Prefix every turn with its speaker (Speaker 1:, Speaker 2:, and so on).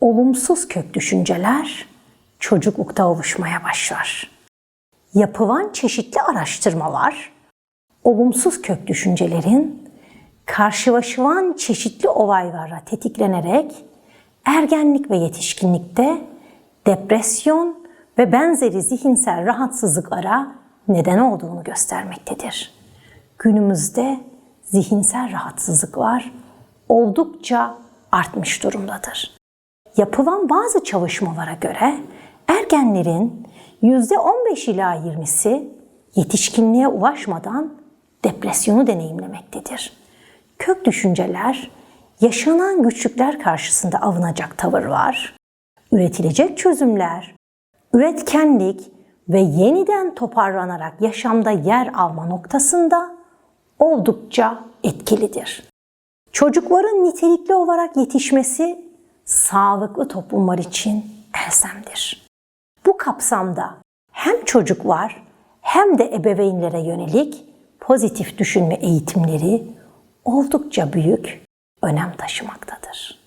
Speaker 1: olumsuz kök düşünceler çocuklukta oluşmaya başlar. Yapılan çeşitli araştırmalar olumsuz kök düşüncelerin karşılaşılan çeşitli olaylara tetiklenerek ergenlik ve yetişkinlikte depresyon ve benzeri zihinsel rahatsızlıklara neden olduğunu göstermektedir. Günümüzde zihinsel rahatsızlıklar oldukça artmış durumdadır. Yapılan bazı çalışmalara göre ergenlerin %15 ila 20'si yetişkinliğe ulaşmadan depresyonu deneyimlemektedir. Kök düşünceler, yaşanan güçlükler karşısında alınacak tavırlar, üretilecek çözümler, üretkenlik ve yeniden toparlanarak yaşamda yer alma noktasında oldukça etkilidir. Çocukların nitelikli olarak yetişmesi sağlıklı toplumlar için elzemdir. Bu kapsamda hem çocuklar hem de ebeveynlere yönelik pozitif düşünme eğitimleri oldukça büyük önem taşımaktadır.